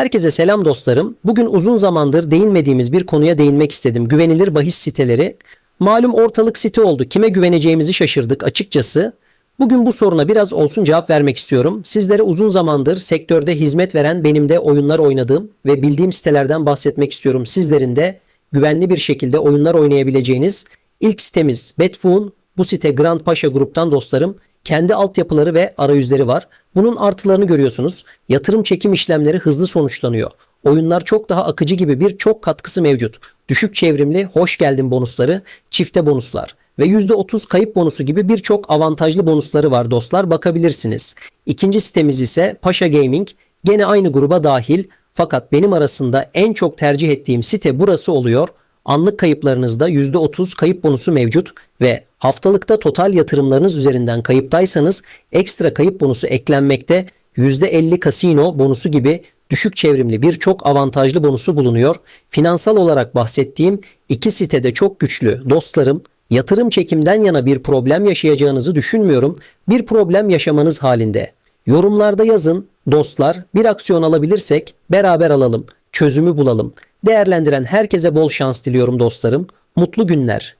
Herkese selam dostlarım. Bugün uzun zamandır değinmediğimiz bir konuya değinmek istedim. Güvenilir bahis siteleri. Malum ortalık site oldu. Kime güveneceğimizi şaşırdık açıkçası. Bugün bu soruna biraz olsun cevap vermek istiyorum. Sizlere uzun zamandır sektörde hizmet veren benim de oyunlar oynadığım ve bildiğim sitelerden bahsetmek istiyorum. Sizlerin de güvenli bir şekilde oyunlar oynayabileceğiniz ilk sitemiz Betfun. Bu site Grand Paşa Grup'tan dostlarım. Kendi altyapıları ve arayüzleri var. Bunun artılarını görüyorsunuz. Yatırım çekim işlemleri hızlı sonuçlanıyor. Oyunlar çok daha akıcı gibi birçok katkısı mevcut. Düşük çevrimli hoş geldin bonusları, çifte bonuslar ve %30 kayıp bonusu gibi birçok avantajlı bonusları var dostlar bakabilirsiniz. İkinci sitemiz ise Paşa Gaming. Gene aynı gruba dahil fakat benim arasında en çok tercih ettiğim site burası oluyor. Anlık kayıplarınızda %30 kayıp bonusu mevcut ve haftalıkta total yatırımlarınız üzerinden kayıptaysanız ekstra kayıp bonusu eklenmekte %50 kasino bonusu gibi düşük çevrimli birçok avantajlı bonusu bulunuyor. Finansal olarak bahsettiğim iki sitede çok güçlü dostlarım. Yatırım çekimden yana bir problem yaşayacağınızı düşünmüyorum. Bir problem yaşamanız halinde. Yorumlarda yazın dostlar bir aksiyon alabilirsek beraber alalım. Çözümü bulalım. Değerlendiren herkese bol şans diliyorum dostlarım. Mutlu günler.